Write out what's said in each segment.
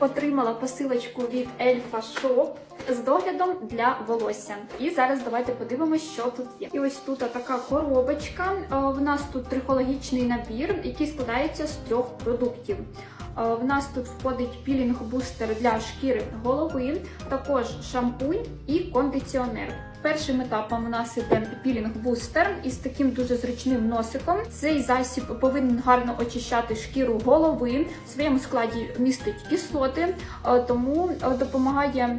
отримала посилочку від Ельфа Shop з доглядом для волосся. І зараз давайте подивимося, що тут є. І ось тут така коробочка. Е, В нас тут трихологічний набір, який складається з трьох продуктів. Е, В нас тут входить пілінг-бустер для шкіри голови, також шампунь і кондиціонер. Першим етапом у нас іде пілінг-бустер із таким дуже зручним носиком. Цей засіб повинен гарно очищати шкіру голови. В своєму складі містить кислоти, е, тому е, допомагає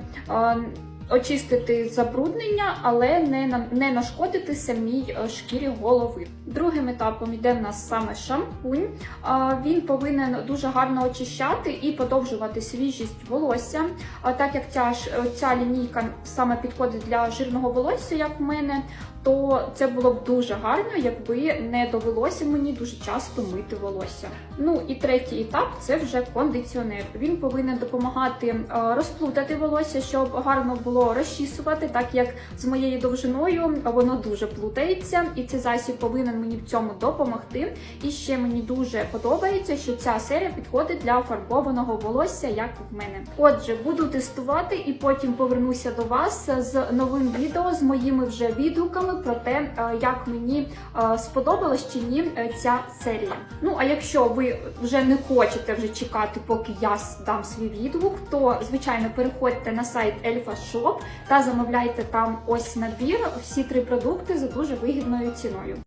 очистити забруднення, але не, не нашкодити самій е, шкірі голови. Другим етапом йде в нас саме шампунь. Він повинен дуже гарно очищати і подовжувати свіжість волосся. А так як ця е, ця лінійка саме підходить для жирного волосся, як в мене, то це було б дуже гарно, якби не довелося мені дуже часто мити волосся. Ну і третій етап це вже кондиціонер. Він повинен допомагати е, розплутати волосся, щоб гарно було розчісувати, так як з моєю довжиною воно дуже плутається, і цей засіб повинен мені в цьому допомогти. І ще мені дуже подобається, що ця серія підходить для фарбованого волосся, як в мене. Отже, буду тестувати і потім повернуся до вас з новим відео з моїми вже відгуками про те, е, як мені е, сподобалась чи ні е, ця серія. Ну а якщо ви вже не хочете вже чекати, поки я дам свій відгук, то звичайно переходьте на сайт Elfa Та замовляйте там ось набір всі три продукти за дуже вигідною ціною.